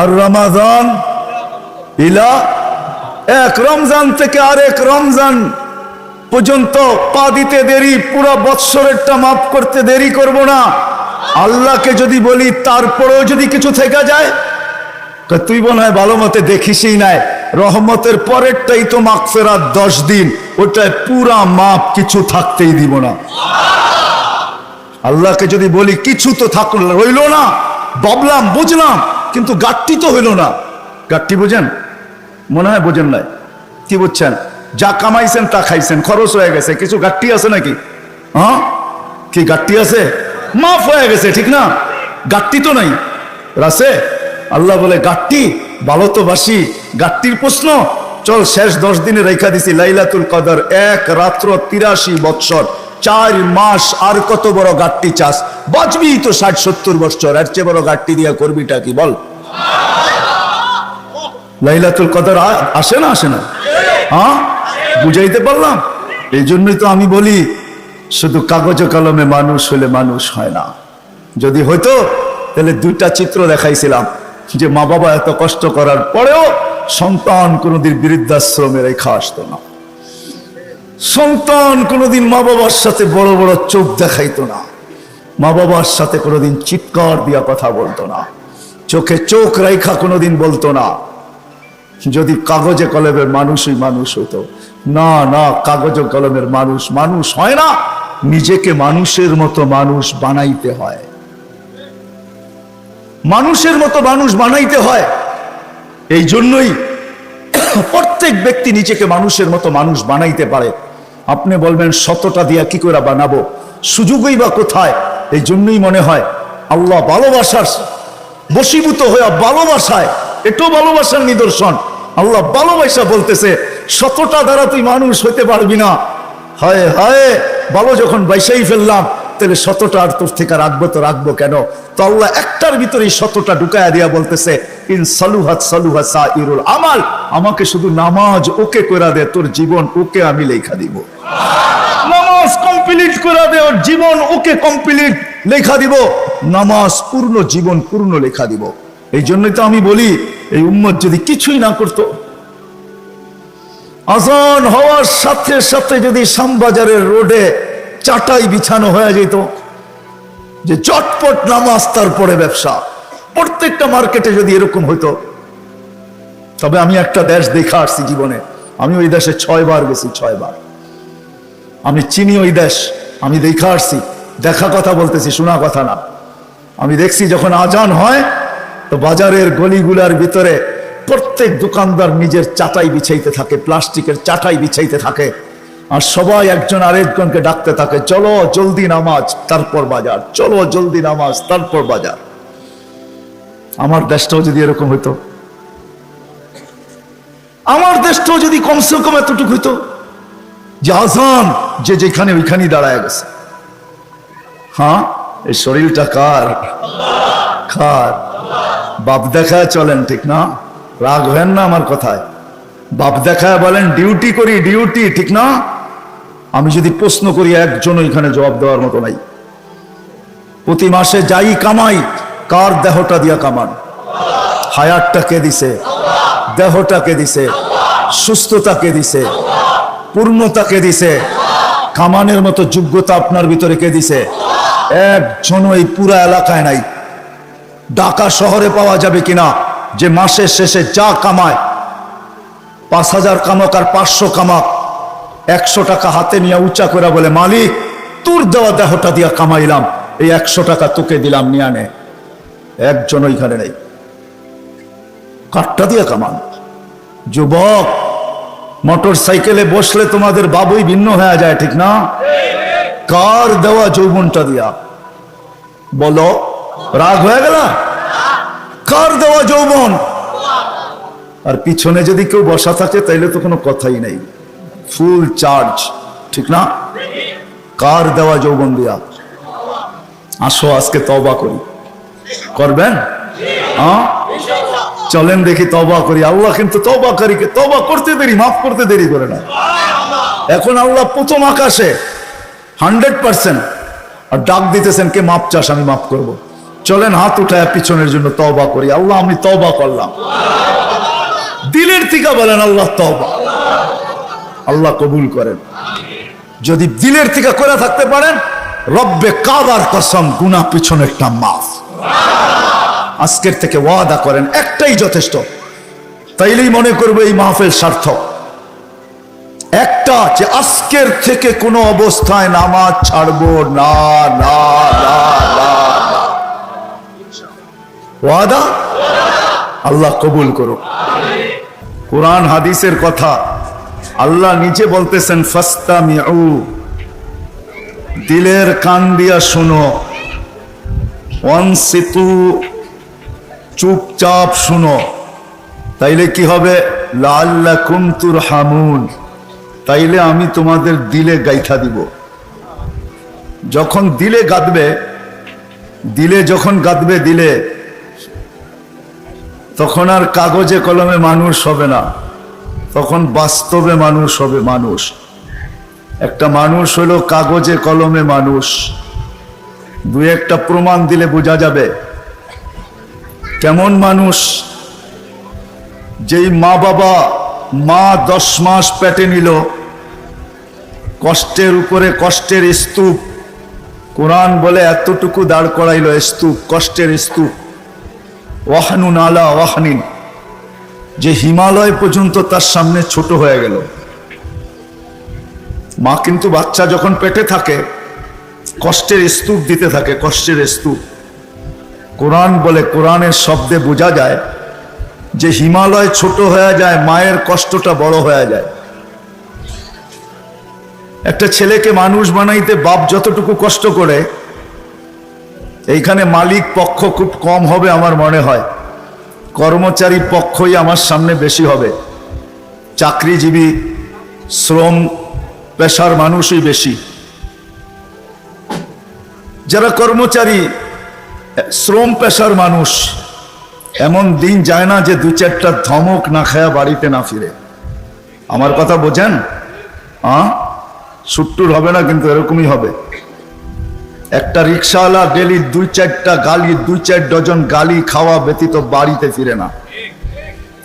আর রমাজান ইলা এক রমজান থেকে আরেক রমজান পর্যন্ত পা দিতে দেরি, পুরো বৎসরেরটা মাফ করতে দেরি করব না। আল্লাহকে যদি বলি, তারপরেও যদি কিছু থেকে যায় তুই মনে হয় ভালো মতে দেখিসই নাই। রহমতের পরেরটাই তো মাগফেরাত দশ দিন, ওটায় পুরা মাপ কিছু থাকতেই দিব না। আল্লাহকে যদি বলি, কিছু তো থাকল রইল না, ভাবলাম, বুঝলাম কিন্তু গাট্টি তো হইল না। গাট্টি বুঝেন? মনে হয় বোঝেন নাই। কি বুঝছেন? যা কামাইছেন তা খাইছেন, খরচ হয়ে গেছে। কিছু গাট্টি আছে নাকি? হ্যাঁ? কি গাট্টি আছে? মাফ হয়ে গেছে, ঠিক না? গাট্টি তো নাই। রাসে আল্লাহ বলে, গাট্টি, ভালো তো বাসি, গাট্টির প্রশ্ন। চল শেষ দশ দিনে রেখা দিছি, লাইলাতুল কদর, এক রাত্র তিরাশি বৎসর। চার মাস আর কত বড় গাট্টি চাষ? বাঁচবি তো ষাট, সত্তর বৎসর এর চেয়ে বড় গাট্টি দিয়া করবিটা কি? বল। লাইলাতুল কদর আসে না আসে না? হ্যাঁ বুঝাইতে পারলাম? এই জন্যই তো আমি বলি, শুধু কাগজে কলমে মানুষ হলে মানুষ হয় না। যদি হইতো, তাহলে দুইটা চিত্র দেখাইছিলাম, যে মা বাবা এত কষ্ট করার পরেও সন্তান কোনোদিন বৃদ্ধাশ্রমে রেখা আসতো না। সন্তান কোনোদিন মা বাবার সাথে বড় বড় চোখ দেখাইতো না। মা বাবার সাথে কোনোদিন চিৎকার দিয়া কথা বলতো না। চোখে চোখ রেখা কোনোদিন বলতো না। যদি কাগজে কলমের মানুষই মানুষ হতো না না, কাগজে কলমের মানুষ মানুষ হয় না। নিজেকে মানুষের মতো মানুষ বানাইতে হয়। মানুষের মতো মানুষ বানাইতে হয়। এই জন্যই প্রত্যেক ব্যক্তি নিজেকে মানুষের মতো মানুষ বানাইতে পারে। আপনি বলবেন শতটা দিয়া কি করে বানাবো? সুযোগই বা কোথায়? এই জন্যই মনে হয়, আল্লাহ ভালোবাসার বশীভূত হয়ে ভালোবাসায়, এটাও ভালোবাসার নিদর্শন। আল্লাহ ভালোবাসা বলতেছে শতটা দ্বারা তুই মানুষ হইতে পারবি না। হায় হায়, ভালো যখন বাইসাই ফেললাম, তাহলে শতটা আর তোর থেকে রাখব তো রাখব কেন? তো আল্লাহ একটার ভিতরে শতটা ঢুকায়া দিয়া বলতেছে, ইন সালুহাত সালুহা সা ইরুল আমাল। আমাকে শুধু নামাজ ওকে করে দে, তোর জীবন ওকে আমি লেখা দিব। নামাজ কমপ্লিট করে দে ওর জীবন ওকে কমপ্লিট লেখা দিব। নামাজ পূর্ণ, জীবন পূর্ণ লেখা দিব। এই জন্যই তো আমি বলি, এই উম্মত যদি কিছুই না করতো, আজান হওয়ার সাথে সাথে যদি শ্যামবাজারের রোডে চাটাই বিছানো হয়ে যেত, যে চটপট নামাজ তারপরে ব্যবসা। প্রত্যেকটা মার্কেটে যদি এরকম হইতো, তবে আমি একটা দেশ দেখা আসছি জীবনে। আমি ওই দেশে ছয় বার গেছি ছয় বার আমি চিনি ওই দেশ, আমি দেখা আসছি। দেখা কথা বলতেছি, শোনা কথা না। আমি দেখছি যখন আজান হয়, তো বাজারের গলিগুলার ভিতরে প্রত্যেক দোকানদার নিজের চাটাই বিছাইতে থাকে, প্লাস্টিকের চাটাই বিছাইতে থাকে। আর সবাই একজন আরেকজনকে ডাকতে থাকে, চলো জলদি নামাজ, তারপর বাজার, চলো জলদি নামাজ, তারপর বাজার। আমার দেশটাও যদি এরকম হইতো, আমার দেশটাও যদি কমসে কম এতটুকু হইতো যে যে যেখানে ওইখানেই দাঁড়ায় গেছে। হ্যাঁ? এই শরীরটা কার? কার? বাপ দেখায় চলেন, ঠিক না? রাগ হেন না আমার কথায়? বাপ দেখায় বলেন, ডিউটি করি, ডিউটি ঠিক না? আমি যদি প্রশ্ন করি, একজন এখানে জবাব দেওয়ার মতো নাই। প্রতি মাসে যাই কামাই, কার দেহটা দিয়া কামান? হায়ারটা কে দিছে? দেহটা কে দিছে? সুস্থতা কে দিছে? পূর্ণতা কে দিছে। কামানের মতো যোগ্যতা আপনার ভিতরে কে দিছে? একজন এই পুরা এলাকায় নাই। ঢাকা শহরে পাওয়া যাবে কিনা? যে মাসের শেষে যা কামায়, পাঁচ হাজার কামাক আর পাঁচশো কামাক, একশো টাকা হাতে নিয়ে উঁচা করে বলে, মালিক, তোর দেওয়া দেহটা দিয়া কামাইলাম, এই একশো টাকা তোকে দিলাম, নিয়ে আনে। একজন ওইখানে নেই। কাঠটা দিয়ে কামান। যুবক মোটর সাইকেলে বসলে তোমাদের বাবুই ভিন্ন হয়ে যায়, ঠিক না? কার দেওয়া যৌবনটা দিয়া? বলো, রাগ হয়ে গেল? কার দেওয়া যৌবন? আর পিছনে যদি কেউ বসা থাকে, তাইলে তো কোনো কথাই নেই। ফুল চার্জ ঠিক না? কার দেওয়া যৌবন দিয়া? আসো, আজকে তবা করি। করবেন? হ্যাঁ? চলেন দেখি তবা করি। আল্লাহ কিন্তু তবা করি তবা করতে দেরি মাফ করতে দেরি করে না। এখন আল্লাহ প্রথম আকাশে হান্ড্রেড পার্সেন্ট আর ডাক দিতেছেন কে মাপ চাস আমি মাফ করব। চলেন হাত উঠায় পিছনের জন্য তওবা করি। আল্লাহ আমি তবা করলাম। দিলের থেকে বলেন আল্লাহ তওবা। আল্লাহ কবুল করেন। যদি দিলের থেকে করে থাকতে পারেন রব্বে কাবার কসম গুনা পিছনেরটা মাফ। আজকের থেকে ওয়াদা করেন, একটাই যথেষ্ট। তাইলেই মনে করবে এই মাহফিল সার্থক। একটা যে আজকের থেকে কোনো অবস্থায় নামাজ ছাড়বো, না না না। ওয়াদা? আল্লাহ কবুল করো কোরআন হাদিসের কথা আল্লাহ নিজে বলতেছেন ফাস্তা দিলের কান দিয়া শুনো। অনসিতু চুপচাপ শুনো। তাইলে কি হবে? লাল্লা কুমতুর হামুন তাইলে আমি তোমাদের দিলে গাইথা দিব। যখন দিলে গাঁদবে, দিলে যখন গাঁদবে দিলে, তখন আর কাগজে কলমে মানুষ হবে না। তখন বাস্তবে মানুষ হবে মানুষ। একটা মানুষ হলো কাগজে কলমে মানুষ। দু একটা প্রমাণ দিলে বোঝা যাবে। কেমন মানুষ? যেই মা বাবা মা দশ মাস পেটে নিল, কষ্টের উপরে কষ্টের স্তূপ। কোরআন বলে এতটুকু দাঁড় করাইল স্তূপ, কষ্টের স্তূপ। ওয়াহানুন আলা ওয়াহানিন। যে হিমালয় পর্যন্ত তার সামনে ছোট হয়ে গেল। মা কিন্তু বাচ্চা যখন পেটে থাকে, কষ্টের স্তূপ দিতে থাকে, কষ্টের স্তূপ। কোরআন বলে কোরআনের শব্দে বোঝা যায় যে হিমালয় ছোট হয়ে যায়, মায়ের কষ্টটা বড় হয়ে যায়। একটা ছেলেকে মানুষ বানাইতে বাপ যতটুকু কষ্ট করে, এইখানে মালিক পক্ষ খুব কম হবে আমার মনে হয়। কর্মচারী পক্ষই আমার সামনে বেশি হবে। চাকরিজীবী, শ্রম পেশার মানুষই বেশি। যারা কর্মচারী শ্রম পেশার মানুষ। এমন দিন যায় না যে দু চারটা ধমক না খায়া বাড়িতে না ফিরে। আমার কথা বোঝেন? আ? সুট্টুর হবে না কিন্তু এরকমই হবে। একটা রিক্সাওয়ালা ডেলি দুই চারটা গালি দুই চার ডজন গালি খাওয়া ব্যতীত বাড়িতে ফিরে না।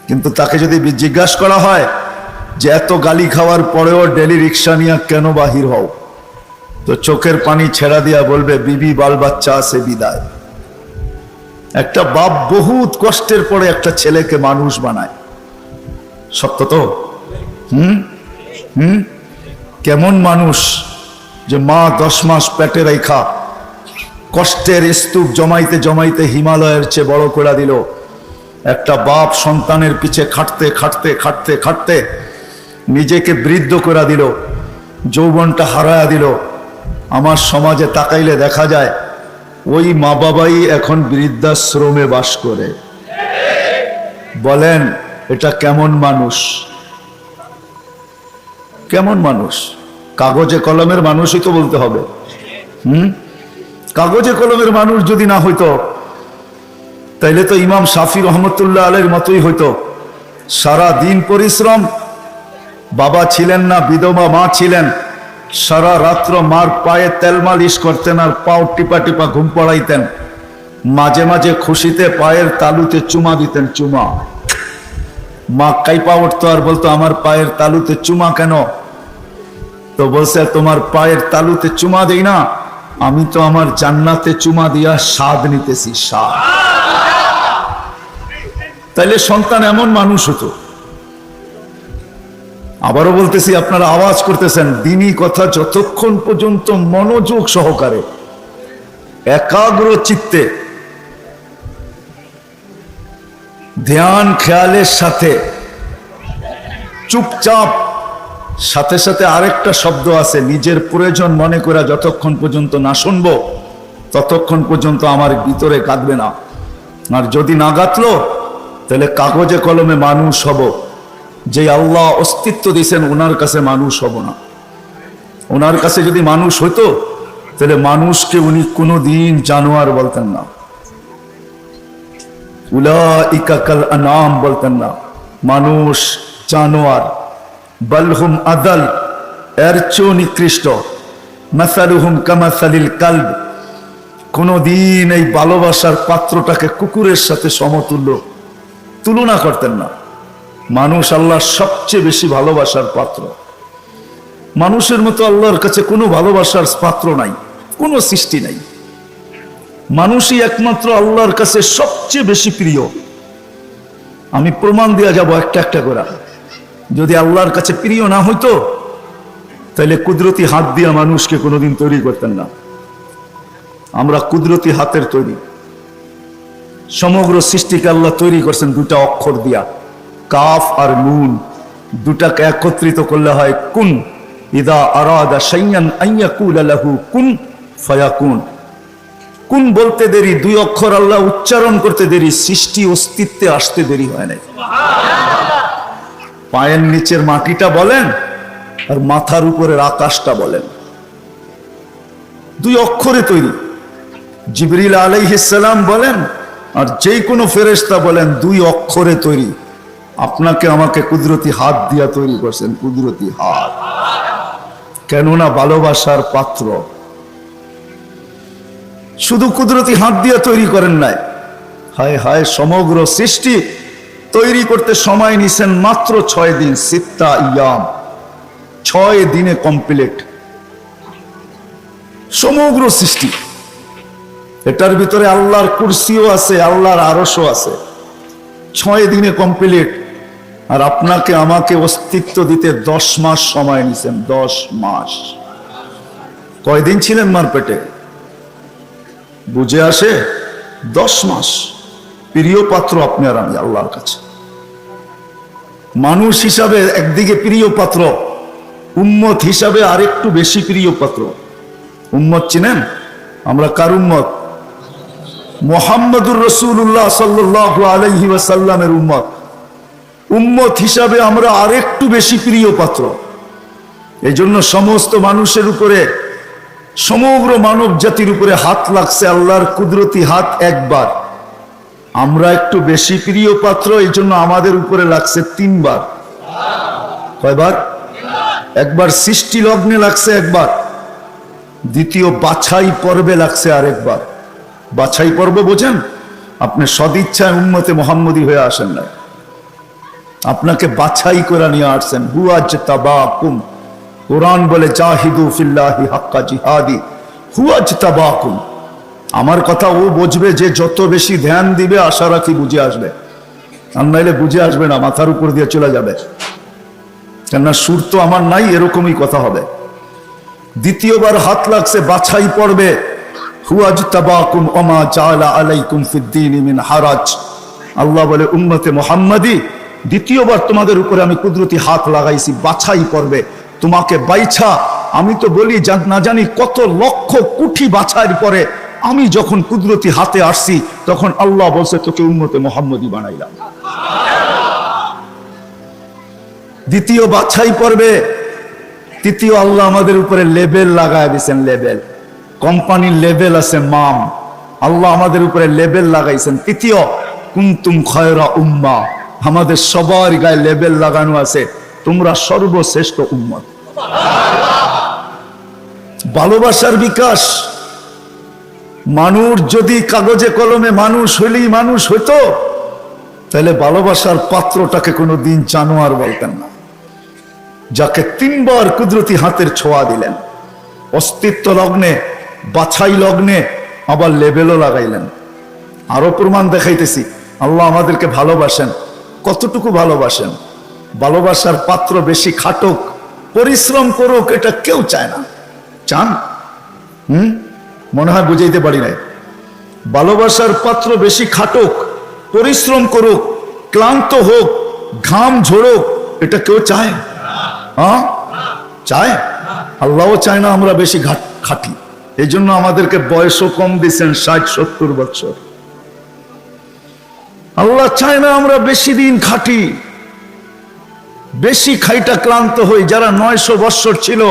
কিন্তু তাকে যদি জিজ্ঞাসা করা হয় যে এত গালি খাওয়ার পরেও ডেলি রিক্সা নিয়ে কেন বাহির হও? তো চোখের পানি ছেড়া দিয়া বলবে, বিবি, বাল বাচ্চা আছে, বিদায়। একটা বাপ বহুত কষ্টের পরে একটা ছেলেকে মানুষ বানায়। সত্য তো? হুম? হুম? কেমন মানুষ যে মা দশ মাস পেটে রেখা, কষ্টের স্তূপ জমাইতে জমাইতে হিমালয়ের চেয়ে বড় করে দিল। একটা বাপ সন্তানের পিছে খাটতে খাটতে খাটতে খাটতে নিজেকে বৃদ্ধ করে দিল, যৌবনটা হারায়া দিল। আমার সমাজে তাকাইলে দেখা যায় ওই মা বাবাই এখন বৃদ্ধাশ্রমে বাস করে। বলেন, এটা কেমন মানুষ? কেমন মানুষ? কাগজে কলমের মানুষই তো বলতে হবে। হুম? কাগজে কলমের মানুষ যদি না হইতো, তাইলে তো ইমাম শাফি রহমতুল্লাহ আলের মতোই হইতো। সারা দিন পরিশ্রম, বাবা ছিলেন না, বিধবা মা ছিলেন। সারা রাত্র মার পায়ে তেল মালিশ করতেন আর পাও টিপা টিপা ঘুম পড়াইতেন। মাঝে মাঝে খুশিতে পায়ের তালুতে চুমা দিতেন, চুমা। মা কাইপা উঠতো আর বলতো, আমার পায়ের তালুতে চুমা কেন? তো বলছে, তোমার পায়ের তালুতে চুমা দেই না, আমি তো আমার জান্নাতে চুমা দিয়া স্বাদ নিতেছি, স্বাদ। তাইলে সন্তান এমন মানুষ হতো আবারও বলতেছি, আপনারা আওয়াজ করতেছেন, দিনই কথা যতক্ষণ পর্যন্ত মনোযোগ সহকারে, একাগ্র চিত্তে, ধ্যান খেয়ালের সাথে, চুপচাপ, সাথে সাথে আরেকটা শব্দ আছে, নিজের প্রয়োজন মনে করে যতক্ষণ পর্যন্ত না শুনব, ততক্ষণ পর্যন্ত আমার ভিতরে কাঁদবে না। আর যদি না গাতলো তাহলে কাগজে কলমে মানুষ হব। যে আল্লাহ অস্তিত্ব দিয়েছেন ওনার কাছে মানুষ হব না। ওনার কাছে যদি মানুষ হতো তাহলে মানুষকে উনি কোনো দিন জানোয়ার বলতেন না। উলা ইকাকাল আনাম বলতেন না। মানুষ জানোয়ার। বলহুম আদল, এর নিকৃষ্ট। মাসালুহুম কামাসালিল কালব। কোনোদিন এই ভালোবাসার পাত্রটাকে কুকুরের সাথে সমতুল্য তুলনা করতেন না। মানুষ আল্লাহর সবচেয়ে বেশি ভালোবাসার পাত্র। মানুষের মতো আল্লাহর কাছে কোনো ভালোবাসার পাত্র নাই, কোনো সৃষ্টি নাই। মানুষই একমাত্র আল্লাহর কাছে সবচেয়ে বেশি প্রিয়। আমি প্রমাণ দেওয়া যাব একটা একটা করে। যদি আল্লাহর কাছে প্রিয় না হইতো তাহলে কুদরতি হাত দিয়া মানুষকে কোনোদিন তৈরি করতেন না। আমরা কুদরতি হাতের তৈরি। সমগ্র সৃষ্টিকে আল্লাহ তৈরি করছেন দুটা অক্ষর দিয়া। কাফ আর নুন দুটাকে একত্রিত করলে হয় কুন। ইদা আরাদা সাইয়ান আইয়া কুল আলাহু কুন, ফায়াকুন। কুন বলতে দেরি, দুই অক্ষর আল্লাহ উচ্চারণ করতে দেরি, সৃষ্টি অস্তিত্বে আসতে দেরি হয় নাই। পায়ের নিচের মাটিটা বলেন আর মাথার উপরের আকাশটা বলেন। দুই অক্ষরে তৈরি। জিবরিল আলাইহিসাল্লাম বলেন আর যে কোনো ফেরেশতা বলেন, দুই অক্ষরে তৈরি। আপনাকে আমাকে কুদরতি হাত দিয়া তৈরি করছেন, কুদরতি হাত। কেননা ভালোবাসার পাত্র। শুধু কুদরতি হাত দিয়ে তৈরি করেন নাই। হায় হায়, সমগ্র সৃষ্টি তৈরি করতে সময় নিছেন মাত্র ছয় দিন, সিত্তা ইয়াম। ছয় দিনে কমপ্লিট। সমগ্র সৃষ্টি। এটার ভিতরে আল্লাহর কুরসিও আছে, আল্লাহর আরসও আছে। ছয় দিনে কমপ্লিট। আর আপনাকে আমাকে অস্তিত্ব দিতে দশ মাস সময় নিছেন দশ মাস। কয়দিন ছিলেন মার পেটে বুঝে আসে, দশ মাস। প্রিয় পাত্র আপনি আর আমি, আল্লাহর কাছে। মানুষ হিসাবে একদিকে প্রিয় পাত্র, উম্মত হিসাবে আরেকটু বেশি প্রিয় পাত্র। উম্মত চিনেন? আমরা কার উম্মত? মোহাম্মদুর রসুল্লাহ সাল্লাহ আলহি ওয়াসাল্লামের উম্মত। উম্মত হিসাবে আমরা আরেকটু বেশি প্রিয় পাত্র। এই জন্য সমস্ত মানুষের উপরে, সমগ্র মানব জাতির উপরে হাত লাগছে, আল্লাহর কুদরতি হাত একবার। আমরা একটু বেশি প্রিয় পাত্র এই জন্য আমাদের উপরে লাগছে তিনবার। কয়বার? একবার সৃষ্টি লগ্নে লাগছে একবার। দ্বিতীয় বাছাই পর্বে লাগছে আরেকবার। বাছাই পর্ব বোঝেন? আপনি সদিচ্ছায় উন্মতে মোহাম্মদী হয়ে আসেন না আপনাকে বাছাই করে নিয়ে আসছেন। হুয়াজ তাবাকুম কোরআন বলে, জাহিদু ফিল্লাহি হাক্কা জিহাদি। হুয়াজ তাবাকুম আমার কথা ও বুঝবে যে যত বেশি ধ্যান দিবে, আশা রাখি বুঝে আসবে। আর নাইলে বুঝে আসবে না, মাথার উপর দিয়ে চলে যাবে। কেননা সুর তো আমার নাই, এরকমই কথা হবে। দ্বিতীয়বার হাত লাগছে, বাছাই পড়বে। হুয়াজ তাবাকুম ওমা জালা আলাইকুম ফিদ্দিন হারাজ। আল্লাহ বলে, উম্মতে মোহাম্মদি দ্বিতীয়বার তোমাদের উপরে আমি কুদরতি হাত লাগাইছি, বাছাই পড়বে তোমাকে বাইছা, আমি তো বলি না জানি কত লক্ষ কুঠি বাছাইয়ের পরে আমি যখন কুদরতি হাতে আসছি, তখন আল্লাহ বলছে, তোকে উম্মতে মোহাম্মদী বানাইলাম। দ্বিতীয় বাছাই পর্বে, তৃতীয় আল্লাহ আমাদের উপরে লেবেল লাগায় দিয়েছেন, লেবেল। কোম্পানির লেবেল আছে মাম। আল্লাহ আমাদের উপরে লেবেল লাগাইছেন। তৃতীয়, কুন্তুম খয়রা উম্মা। আমাদের সবার গায়ে লেবেল লাগানো আছে। তোমরা সর্বশ্রেষ্ঠ উম্মত। ভালোবাসার বিকাশ। মানুষ যদি কাগজে কলমে মানুষ হইলেই মানুষ হইতো, তাহলে ভালোবাসার পাত্রটাকে কোনো দিন জানোয়ার বলতেন না। যাকে তিনবার কুদরতি হাতের ছোঁয়া দিলেন, অস্তিত্ব লগ্নে, বাছাই লগ্নে আবার লেবেলও লাগাইলেন। আরও প্রমাণ দেখাইতেছি, আল্লাহ আমাদেরকে ভালোবাসেন। কতটুকু ভালোবাসেন? ভালোবাসার পাত্র বেশি খাটক, পরিশ্রম করুক, এটা কেউ চায় না। চান? হুম? মনে হয় বুঝাইতে পারি নাই। ভালোবাসার পাত্র বেশি খাটক, পরিশ্রম করুক, ক্লান্ত হোক, ঘাম ঝোড়ুক এটা কেউ চায়? হ্যাঁ চায়? আল্লাহও চায় না আমরা বেশি খাটি। এই জন্য আমাদেরকে বয়সও কম দিচ্ছেন ষাট, সত্তর বছর। আল্লাহ চায় না আমরা বেশি দিন খাটি। বেশি খাইটা ক্লান্ত হই। যারা নয়শো বৎসর ছিল,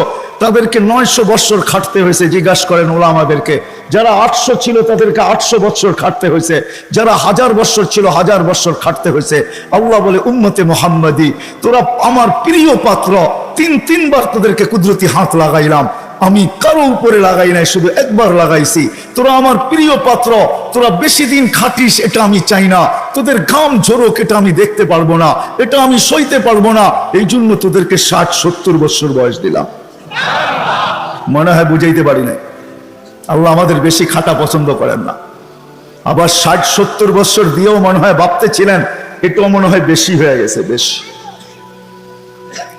তাদেরকে নয়শো বৎসর খাটতে হয়েছে, জিজ্ঞাসা করেন ওলামাদেরকে। যারা আটশো ছিল, তাদেরকে আটশো বৎসর খাটতে হয়েছে। যারা হাজার বৎসর ছিল, হাজার বৎসর খাটতে হয়েছে। আল্লাহ বলে, উম্মতে মোহাম্মদী, তোরা আমার প্রিয় পাত্র। তিন, তিনবার তোদেরকে কুদরতি হাত লাগাইলাম। আমি কারও উপরে লাগাই নাই, শুধু একবার লাগাইছি। তোরা আমার প্রিয় পাত্র। তোরা বেশি দিন খাটিস, এটা আমি চাই না। তোদের ঘাম ঝরোক, এটা আমি দেখতে পারব না। এটা আমি সইতে পারব না। এই জন্য তোদেরকে ষাট, সত্তর বছর বয়স দিলাম। মনে হয় বুঝাইতে পারি নাই। আল্লাহ আমাদের বেশি খাটা পছন্দ করেন না। আবার ষাট, সত্তর বছর দিয়েও মনে হয় ভাবতে ছিলেন এটাও মনে হয় বেশি হয়ে গেছে, বেশি।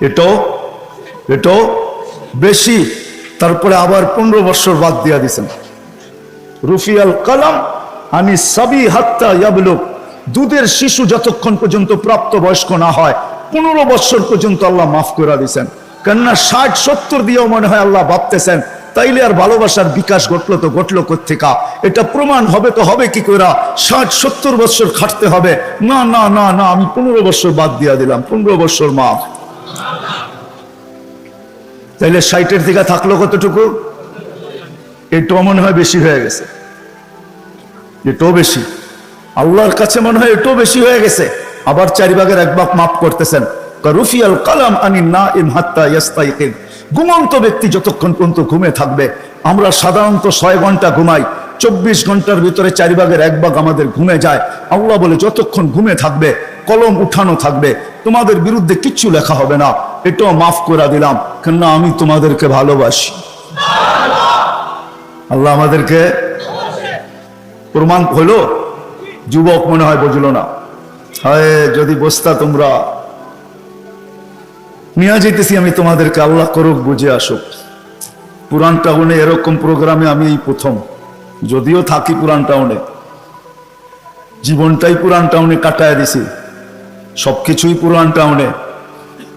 এটাও এটাও বেশি। তারপরে আবার পনেরো বছর বাদ দিয়া দিছেন। রুফিয়াল কালাম আমি সাবি হাত্তা ইয়াবলুক দুধের শিশু যতক্ষণ পর্যন্ত প্রাপ্ত বয়স্ক না হয়, পনেরো বছর পর্যন্ত আল্লাহ মাফ করে দিছেন। কেননা ষাট, সত্তর দিয়েও মনে হয় আল্লাহ ভাবতেছেন, তাইলে আর ভালোবাসার বিকাশ ঘটলো তো ঘটলো কোথেকা এটা প্রমাণ হবে তো হবে কি করে ষাট, সত্তর বছর খাটতে হবে। না না না না, আমি পনেরো বছর বাদ দিয়া দিলাম। পনেরো বছর মাফ তাইলে ষাটের দিকে থাকল কতটুকু? এটাও মনে হয় বেশি হয়ে গেছে। এটাও বেশি। আল্লাহর কাছে মনে হয় এটাও বেশি হয়ে গেছে। আবার চারি ভাগের এক ভাগ মাফ করতেছেন। রুফিয়াল কালাম আনি না হাত্তা ঘুমন্ত ব্যক্তি যতক্ষণ পর্যন্ত ঘুমে থাকবে, আমরা সাধারণত ছয় ঘণ্টা ঘুমাই। চব্বিশ ঘণ্টার ভিতরে চারি ভাগের এক আমাদের ঘুমে যায়। আল্লাহ বলে, যতক্ষণ ঘুমে থাকবে, কলম উঠানো থাকবে, তোমাদের বিরুদ্ধে কিচ্ছু লেখা হবে না। এটাও মাফ করে দিলাম। কেননা আমি তোমাদেরকে ভালোবাসি। আল্লাহ আমাদেরকে প্রমাণ হলো, যুবক মনে হয় বুঝলো না। হয়, যদি বসতা তোমরা। নিয়ে যেতেছি আমি তোমাদেরকে, আল্লাহ করুক বুঝে আসুক। পুরান টাউনে এরকম প্রোগ্রামে আমি এই প্রথম। যদিও থাকি পুরান টাউনে। জীবনটাই পুরান টাউনে কাটায় দিছি। সবকিছুই পুরান টাউনে।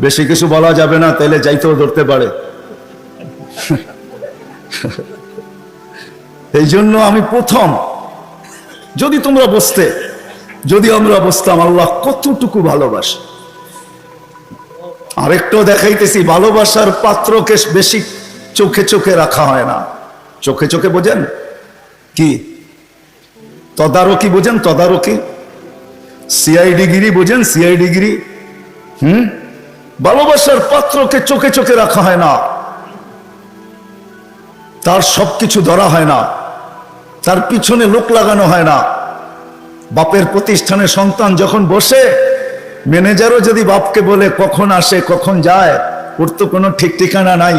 বেশি কিছু বলা যাবে না, তাইলে যাইতেও ধরতে পারে। এই জন্য আমি প্রথম যদি তোমরা বসতে, যদি আমরা বসতাম, আল্লাহ কতটুকু ভালোবাসে। আরেকটাও দেখাইতেছি, ভালোবাসার পাত্রকে বেশি চোখে চোখে রাখা হয় না। চোখে চোখে বোঝেন? কি? তদারকি বোঝেন? তদারকি? সিআইডি গিরি বোঝেন? সিআইডি গিরি হুম? ভালোবাসার পাত্রকে চোখে চোখে রাখা হয় না। তার সবকিছু ধরা হয় না। তার পিছনে লোক লাগানো হয় না। বাপের প্রতিষ্ঠানে সন্তান যখন বসে, ম্যানেজারও যদি বাপকে বলে কখন আসে, কখন যায়, ওর তো কোনো ঠিক ঠিকানা নাই।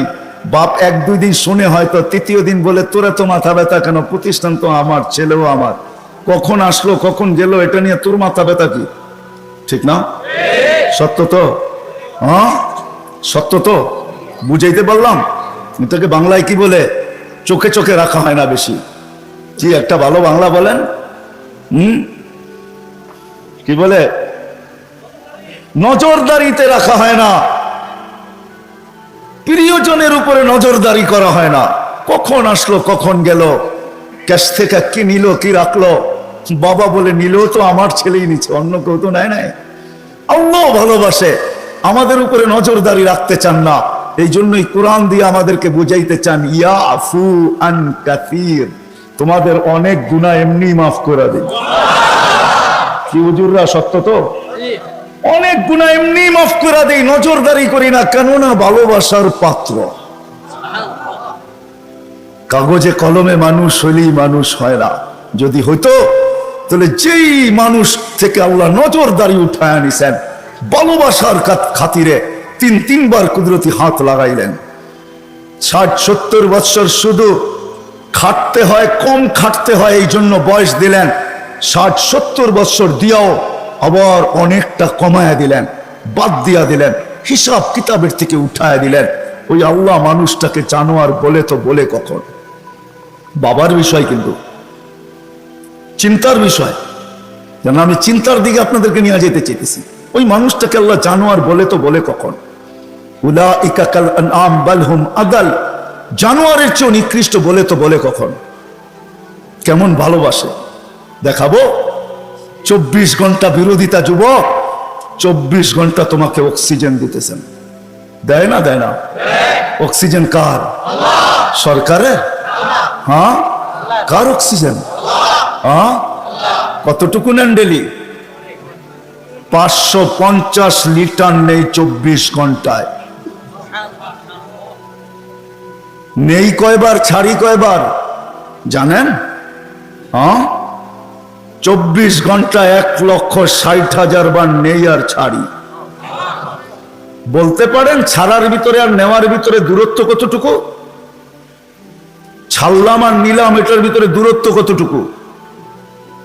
বাপ এক দুই দিন শুনে হয়তো তৃতীয় দিন বলে, তোরা তো মাথা ব্যথা কেন? প্রতিষ্ঠান তো আমার, ছেলেও আমার। কখন আসলো, কখন গেল, এটা নিয়ে তোর মাথা ব্যথা কি? ঠিক না? সত্য তো? হ্যাঁ? সত্য তো? বুঝাইতে পারলাম? এটাকে বাংলায় কি বলে? চোখে চোখে রাখা হয় না বেশি। কি একটা ভালো বাংলা বলেন। হুম? কি বলে? নজরদারিতে রাখা হয় না। প্রিয়জনের উপরে নজরদারি করা হয় না। কখন আসলো, কখন গেল? ক্যাশ থেকে কি নিল, কি রাখল? বাবা বলে, নিল তো আমার ছেলেই নিচ্ছে, অন্য কেউ তো নেয় নাই। আল্লাহ ভালোবাসে। আমাদের উপরে নজরদারি রাখতে চান না। এই জন্যই কোরআন দিয়ে আমাদেরকে বুঝাইতে চান ইয়া আফু আন কাসির। তোমাদের অনেক গুণা এমনি মাফ করে দিন কি হুজুররা সত্য তো? অনেক গুণা এমনি মাফ করে দেই নজরদারি করি না কেননা ভালোবাসার পাত্র। কাগজে কলমে মানুষ হইলেই মানুষ হয় না। যদি হইতো তাহলে যেই মানুষ থেকে আল্লাহ নজরদারি উঠায় আনিছেন ভালোবাসার খাতিরে তিন তিনবার কুদরতি হাত লাগাইলেন। ষাট সত্তর বৎসর শুধু খাটতে হয়, কম খাটতে হয়, এই জন্য বয়স দিলেন। ষাট, সত্তর বৎসর দিয়াও আবার অনেকটা কমায়া দিলেন, বাদ দিয়া দিলেন, হিসাব কিতাবের থেকে উঠায় দিলেন। ওই আল্লাহ মানুষটাকে জানোয়ার বলে তো বলে কখন। বাবার বিষয় কিন্তু। চিন্তার বিষয়। যেন আমি চিন্তার দিকে আপনাদেরকে নিয়ে যেতে চেয়েছি। ওই মানুষটাকে আল্লাহ জানোয়ার বলে তো বলে কখন। উলাইকা কাল আনআম, বাল হুম আদাল। জানোয়ারের চেয়ে নিকৃষ্ট বলে তো বলে কখন? কেমন ভালোবাসে। দেখাবো। চব্বিশ ঘণ্টা বিরোধিতা যুবক, চব্বিশ ঘণ্টা তোমাকে অক্সিজেন দিতেছেন। দেয় না দেয় না? অক্সিজেন কার? সরকারের হ্যাঁ? কার অক্সিজেন? হ্যাঁ? কতটুকু নেন ডেলি? পাঁচশো পঞ্চাশ লিটার নেই চব্বিশ ঘন্টায়। নেই কয়বার, ছাড়ি কয়বার? জানেন? হ্যাঁ? চব্বিশ ঘণ্টা এক লক্ষ ষাট হাজার বার নেই আর ছাড়ি। বলতে পারেন ছাড়ার ভিতরে আর নেওয়ার ভিতরে দূরত্ব কতটুকু? ছাড়লাম আর নিলাম, এটার ভিতরে দূরত্ব কতটুকু?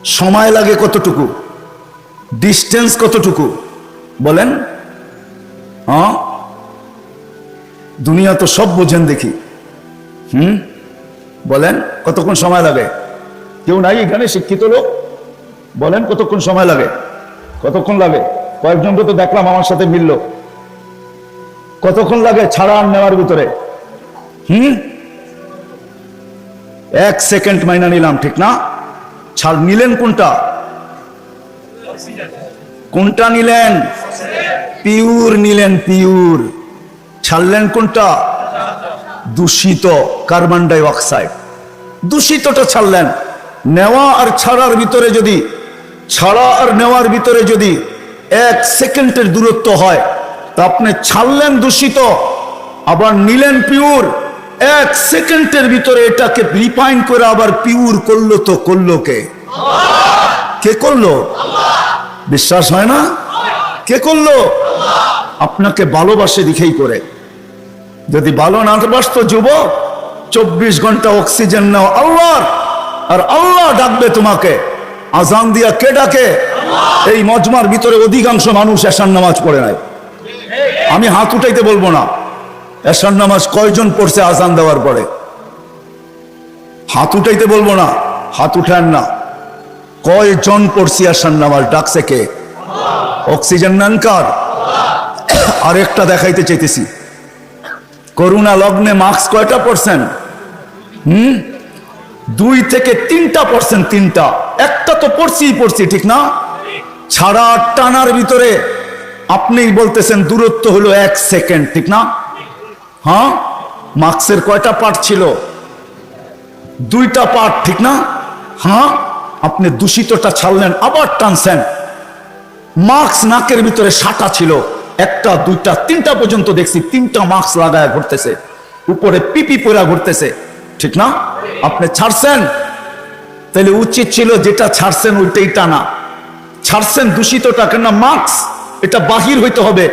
সময় লাগে কতটুকু? ডিস্টেন্স কতটুকু? বলেন? হ্যাঁ? দুনিয়া তো সব বোঝেন দেখি। হুম? বলেন, কতক্ষণ সময় লাগে? কেউ নাই এখানে, শিক্ষিত লোক? বলেন, কতক্ষণ সময় লাগে? কতক্ষণ লাগে? কয়েকজনকে তো দেখলাম আমার সাথে মিলল। কতক্ষণ লাগে ছাড়া আর নেওয়ার ভিতরে? হুম? এক সেকেন্ড মাইনা নিলাম, ঠিক না? ছাড়, নিলেন কোনটা? কোনটা নিলেন? পিউর নিলেন, পিউর। ছাড়লেন কোনটা? দূষিত কার্বন ডাই অক্সাইড দূষিতটা ছাড়লেন। নেওয়া আর ছাড়ার ভিতরে যদি, ছাড়া আর নেওয়ার ভিতরে যদি এক সেকেন্ডের দূরত্ব হয়, তা আপনি ছাড়লেন দূষিত, আবার নিলেন পিওর, এক সেকেন্ডের ভিতরে এটাকে রিফাইন করে আবার পিওর করল তো করল কে? কে করল? বিশ্বাস হয় না? কে করল? আপনাকে ভালোবাসে দিকেই করে। যদি ভালো না বাসতো যুবক চব্বিশ ঘণ্টা অক্সিজেন নাও আল্লাহর আর আল্লাহ ডাকবে তোমাকে। আজান দিয়া কে ডাকে? এই মজমার ভিতরে অধিকাংশ মানুষ এশার নামাজ পড়ে নাই। আমি হাত উঠাইতে বলব না। এশার নামাজ কয়জন পড়ছে আজান দেওয়ার পরে? হাত উঠাইতে বলব না। হাত উঠান না। কয়জন পড়ছি এশার নামাজ? ডাকছে কে? অক্সিজেন নানকার আরেকটা দেখাইতে চাইতেছি। করোনা লগ্নে মার্কস কয়টা পার্সেন্ট হুম? দুই থেকে তিনটা পার্সেন্ট তিনটা। একটা তো পড়ছি পড়ছি, ঠিক না? ছাড়া টানার ভিতরে আপনি বলতেছেন দূরত্ব হলো এক সেকেন্ড ঠিক না? হ্যাঁ? মার্কসের কয়টা পার্ট ছিল? দুইটা পার্ট ঠিক না? হ্যাঁ? আপনি দূষিতটা ছাড়লেন, আবার টানছেন। মার্কস নাকের ভিতরে সাটা ছিল। একটা, দুইটা, তিনটা পর্যন্ত দেখছি তিনটা মাস্ক লাগায় ঘুরতেছে। উপরে পিপি পোড়া ঘুরতেছে। ঠিক না? আপনি ছাড়ছেন? তাহলে উচিত ছিল যেটা ছাড়ছেন ওইটাই টানা। ছাড়ছেন দূষিতটা কেন মাস্ক। এটা বাহির হইতে হবে,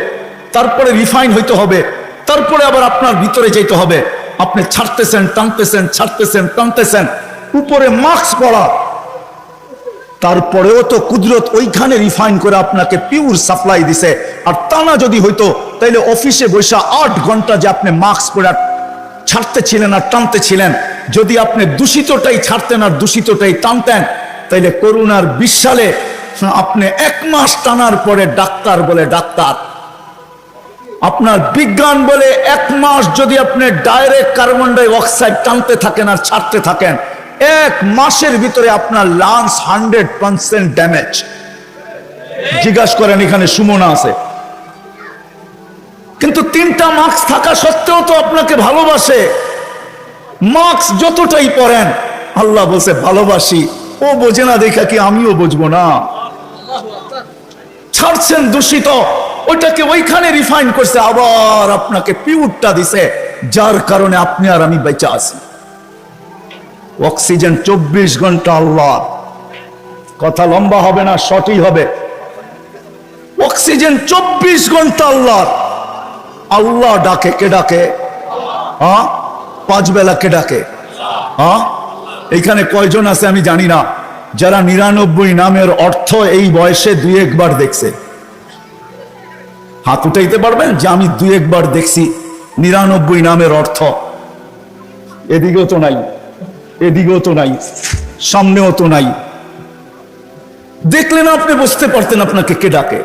তারপরে রিফাইন হইতে হবে, তারপরে আবার আপনার ভিতরে যেতে হবে। আপনি ছাড়তেছেন, টানতেছেন ছাড়তেছেন, টানতেছেন। উপরে মাস্ক পড়া তারপরেও তো কুদরত ওইখানে রিফাইন করে আপনাকে পিওর সাপ্লাই দিছে। আর টানা যদি হইতো, তাইলে অফিসে বসে আট ঘণ্টা যে আপনি মাস্ক পরে ছাড়তে ছিলেন আর টানতে ছিলেন যদি আপনি দূষিতটাই ছাড়তেন আর দূষিতটাই টানতেন, তাইলে করোনার বিশ সালে আপনি এক মাস টানার পরে ডাক্তার বলে ডাক্তার। আপনার বিজ্ঞান বলে এক মাস যদি আপনি ডাইরেক্ট কার্বন ডাই অক্সাইড টানতে থাকেন আর ছাড়তে থাকেন এক মাসের ভিতরে আপনার লাঞ্চ হান্ড্রেড পার্সেন্ট ড্যামেজ জিজ্ঞাসা করেন, এখানে সুমনা আছে। কিন্তু তিনটা মার্কস থাকা সত্ত্বেও তো আপনাকে ভালোবাসে। মার্কস যতটাই পড়েন, আল্লাহ বলছে, ভালোবাসি। ও বোঝে না, দেখা কি আমিও বুঝব না। ছাড়ছেন দূষিত, ওইটাকে ওইখানে রিফাইন করছে, আবার আপনাকে পিউরটা দিছে, যার কারণে আপনি আর আমি বেঁচে আছি। অক্সিজেন চব্বিশ ঘণ্টা আল্লাহ। কথা লম্বা হবে না শর্টই হবে। অক্সিজেন চব্বিশ ঘণ্টা আল্লাহ। আল্লাহ ডাকে, কে ডাকে? হ্যাঁ? পাঁচ বেলা কে ডাকে? হ্যাঁ? এইখানে কয়জন আছে আমি জানি না। যারা নিরানব্বই নামের অর্থ এই বয়সে দুই একবার দেখছে। হাত উঠাইতে পারবেন যে আমি দুই একবার দেখছি নিরানব্বই নামের অর্থ। এদিকেও তো নাই। এদিকেও তো নাই, সামনেও তো নাই। দেখলেন আপনি, বুঝতে পারতেন আপনাকে কে ডাকে।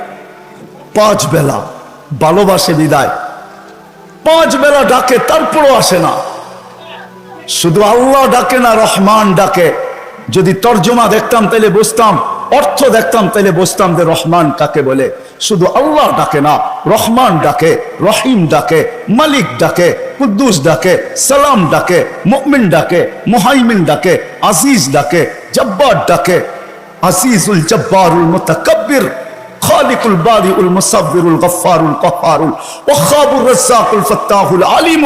পাঁচ বেলা ভালোবাসে বিদায়। পাঁচ বেলা ডাকে, তারপরও আসে না। শুধু আল্লাহ ডাকে না, রহমান ডাকে। যদি তর্জমা দেখতাম, তাহলে বুঝতাম অর্থ দেখতাম তাহলে বুঝতাম যে রহমান কাকে বলে শুধু আল্লাহ ডাকে না রহমান ডাকে রহিম ডাকে মালিক ডাকে কুদ্দুস ডাকে সালাম ডাকে মুমিন ডাকে মুহাইমিন ডাকে আজিজ ডাকে জব্বার ডাকে আজিজুল জব্বারুল মুতাকাব্বির خالق البارئ المصور الغفار القهار الوهاب الرزاق الفتاح العليم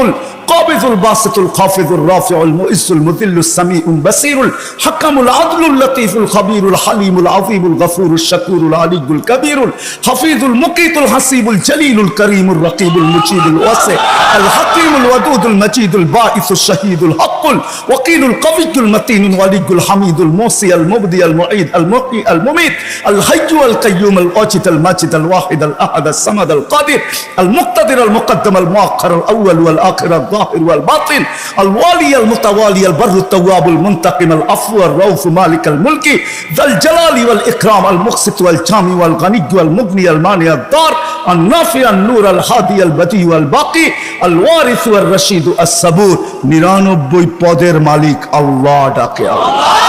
القابض الباسط الخافض الرافع المؤز المذل السميع البصير الحكم العدل اللطيف الخبير الحليم العظيم الغفور الشكور العلي الكبير الحفيظ المقيت الحسيب الجليل الكريم الرقيب المجيد الواسع الحكيم الودود المجيد الباعث الشهيد الحق الوكيل القوي المتين الولي الحميد الموصي المبدي المعيد المحيي المميت الحي القيوم الواجد الماجد الواحد الأحد الصمد القادر المقتدر المقدم المؤخر الأول والآخر الظاهر والباطن الوالي المتوالي البر التواب المنتقم العفو الرؤوف مالك الملك ذا الجلال والاكرام المقسط والجامع والغني والمغني المانع الضار النافع النور الهادي البديع والباقي الوارث والرشيد الصبور নিরানব্বই পদের মালিক আল্লাহ ডাকে আল্লাহ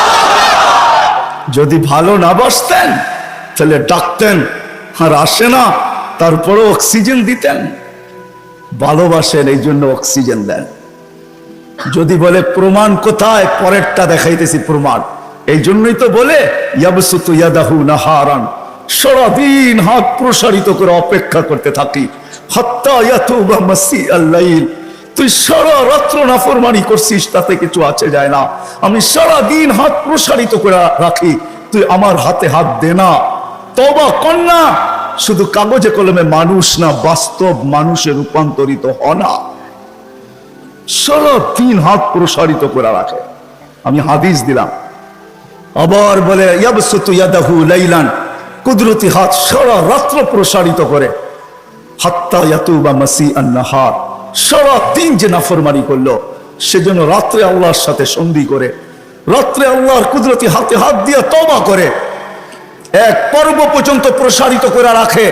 যদি ভালো না বসতেন তাহলে ডাকতেন আর আসে না তারপরে অক্সিজেন দিতেন ভালোবাসেন, এই জন্য অক্সিজেন দেন। যদি বলে, প্রমাণ কোথায়? পরেরটা দেখাইতেছি প্রমাণ। এই জন্যই তো বলে সারাদিন হাত প্রসারিত করে অপেক্ষা করতে থাকি। হত্যা তুই সারা রাত্র নাফরমানি করছিস, তাতে কিছু আছে যায় না। আমি সারা দিন হাত প্রসারিত করে রাখি। তুই আমার হাতে হাত দে না। তবা কন্যা শুধু কাগজে কলমে মানুষ না, বাস্তব মানুষে রূপান্তরিত হ না। সারা দিন হাত প্রসারিত করে রাখে। আমি হাদিস দিলাম। আবার বলে লাইলান, কুদরতি হাত সারা রাত্র প্রসারিত করে। হাত্তা মাসি দিন যে করল, সেজন্য রাত্রে আল্লাহর সাথে সন্ধি করে, রাত্রে আল্লাহর কুদরতি হাতে হাত দিয়ে তবা করে। এক পর্ব পর্যন্ত প্রসারিত করে রাখে।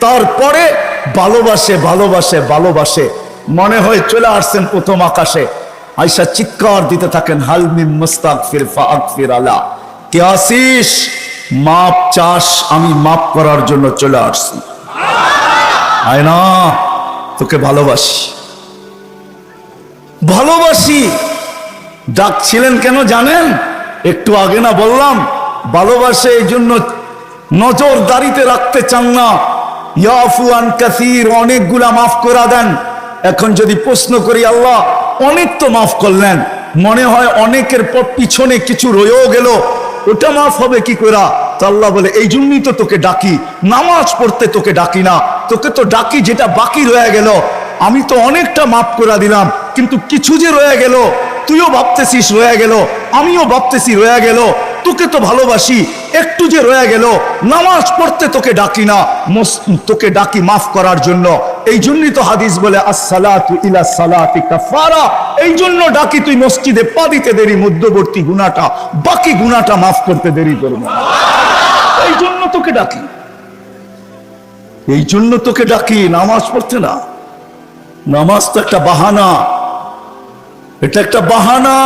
তারপরে ভালোবাসে ভালোবাসে ভালোবাসে। মনে হয় চলে আসছেন প্রথম আকাশে। আয়সা চিৎকার দিতে থাকেন হালমিম মুস্তাক ফির ফাক ফির আলা। কে আসিস মাপ চাস আমি মাপ করার জন্য চলে আসছি। আয় না তোকে ভালোবাসি। ভালোবাসি? ডাকছিলেন কেন জানেন? একটু আগে না বললাম ভালোবাসে এই জন্য নজর দাঁড়িতে রাখতে চান না। ইয়াফুয়ান কাসির, অনেকগুলা মাফ করা দেন। এখন যদি প্রশ্ন করি, আল্লাহ অনেক তো মাফ করলেন। মনে হয় অনেকের পর পিছনে কিছু রয়েও গেল। ওটা মাফ হবে কি করা? আল্লাহ বলে, এই জন্যই তো তোকে ডাকি। নামাজ পড়তে তোকে ডাকি না। তোকে তো ডাকি যেটা বাকি রয়ে গেল। আমি তো অনেকটা মাফ করে দিলাম, কিন্তু কিছু যে রয়ে গেল, তুইও ভাবতেছিস রয়ে গেল, আমিও ভাবতেছি রয়ে গেল। তোকে তো ভালোবাসি। একটু যে রয়ে গেল, নামাজ পড়তে তোকে ডাকি না তোকে ডাকি মাফ করার জন্য। এই জন্যই তো হাদিস বলে এই জন্য ডাকি তুই মসজিদে পা দিতে দেরি, মধ্যবর্তী গুনাহটা বাকি গুনাহটা মাফ করতে দেরি করব এই জন্য তোকে ডাকি। এই জন্য তোকে ডাকি, নামাজ পড়তে না। নামাজ তো একটা বাহানা। এটা একটা বাহানা।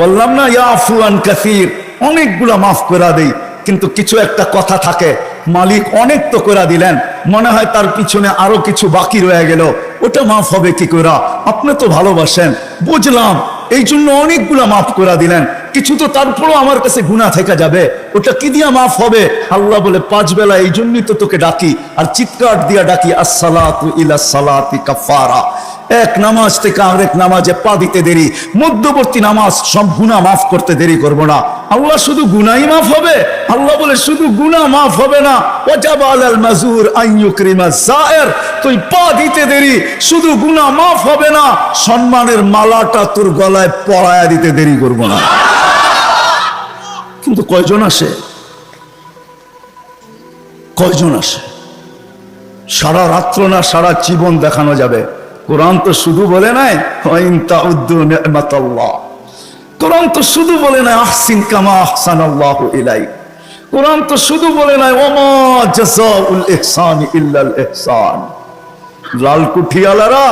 বললাম না ইয়াফুয়ান কাসির। অনেকগুলা মাফ করে দেই, কিন্তু কিছু একটা কথা থাকে। মালিক অনেক তো করে দিলেন, মনে হয় তার পিছনে আরও কিছু বাকি রয়ে গেল। ওটা মাফ হবে কি করে? আপনি তো ভালোবাসেন, বুঝলাম। এই জন্য অনেকগুলা মাফ করে দিলেন। কিছু তো তারপরও আমার কাছে গুণা থেকে যাবে। ওটা কি দিয়া মাফ হবে? আল্লাহ বলে, পাঁচ বেলা এই জন্যই তো তোকে ডাকি। আর চিৎকার দিয়া ডাকি, আসসালাতু ইলা সালাতি কাফারা এক নামাজ থেকে আরেক নামাজে পা দিতে দেরি। মধ্যবর্তী নামাজ সব গুণা মাফ করতে দেরি করব না। আল্লাহ শুধু গুনাই মাফ হবে? আল্লাহ বলে শুধু গুনাহ মাফ হবে না। মাজুর তুই পা দিতে দেরি, শুধু গুনাহ মাফ হবে না, সম্মানের মালাটা তোর গলায় পরায়া দিতে দেরি করব না। কিন্তু কয়জন আসে? কয়জন আসে? সারা রাত্র না সারা জীবন দেখানো যাবে। কোরআন তো শুধু বলে নাই। কোরআন তো শুধু বলে নাই, আহসিন কামা ইলাই কোরআন তো শুধু বলে নাই, ওমা জাযাউল ইহসান ইল্লাল ইহসান। লালকুঠি আলারা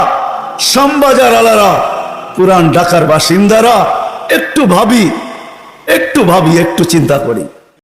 শ্যামবাজার আলারা পুরান ঢাকার বাসিন্দারা, একটু ভাবি একটু ভাবি, একটু চিন্তা করি।